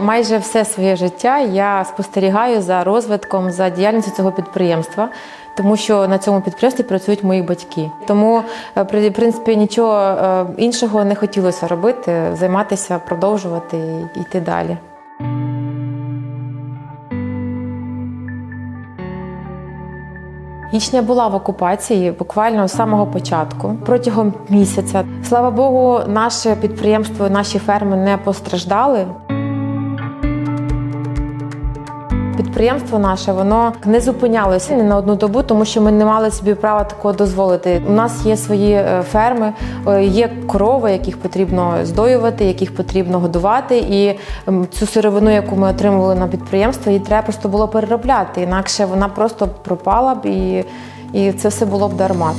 Майже все своє життя я спостерігаю за розвитком, за діяльністю цього підприємства, тому що на цьому підприємстві працюють мої батьки. Тому, е, при- принципі, нічого е, іншого не хотілося робити, займатися, продовжувати і йти далі. Ічня була в окупації буквально з самого початку, протягом місяця. Слава Богу, наше підприємство, наші ферми не постраждали. Підприємство наше воно не зупинялося ні на одну добу, тому що ми не мали собі права такого дозволити. У нас є свої е, ферми, е, є корови, яких потрібно здоювати, яких потрібно годувати. І цю сировину, яку ми отримували на підприємство, її треба просто було переробляти. Інакше вона просто пропала б і, і це все було б дарма.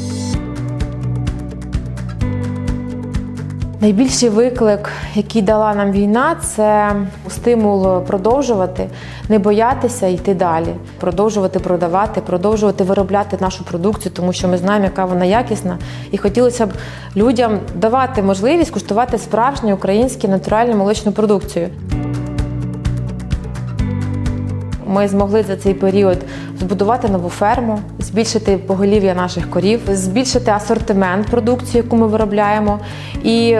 Найбільший виклик, який дала нам війна, це стимул продовжувати, не боятися йти далі, продовжувати продавати, продовжувати виробляти нашу продукцію, тому що ми знаємо, яка вона якісна, і хотілося б людям давати можливість куштувати справжню українську натуральну молочну продукцію. Ми змогли за цей період збудувати нову ферму, збільшити поголів'я наших корів, збільшити асортимент продукції, яку ми виробляємо, і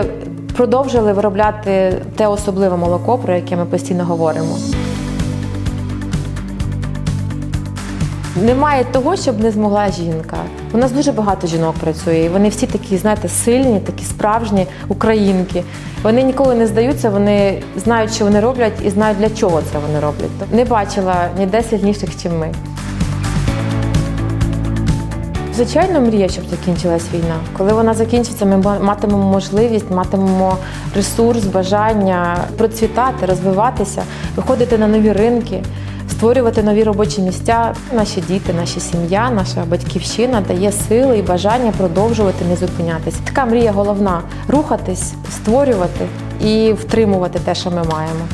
продовжили виробляти те особливе молоко, про яке ми постійно говоримо. Немає того, щоб не змогла жінка. У нас дуже багато жінок працює, і вони всі такі, знаєте, сильні, такі справжні українки. Вони ніколи не здаються, вони знають, що вони роблять, і знають, для чого це вони роблять. Не бачила ніде сильніших, ніж ми. Звичайно, мрія, щоб закінчилась війна. Коли вона закінчиться, ми матимемо можливість, матимемо ресурс, бажання процвітати, розвиватися, виходити на нові ринки, створювати нові робочі місця. Наші діти, наша сім'я, наша батьківщина дає сили і бажання продовжувати не зупинятися. Така мрія головна рухатись, створювати і втримувати те, що ми маємо.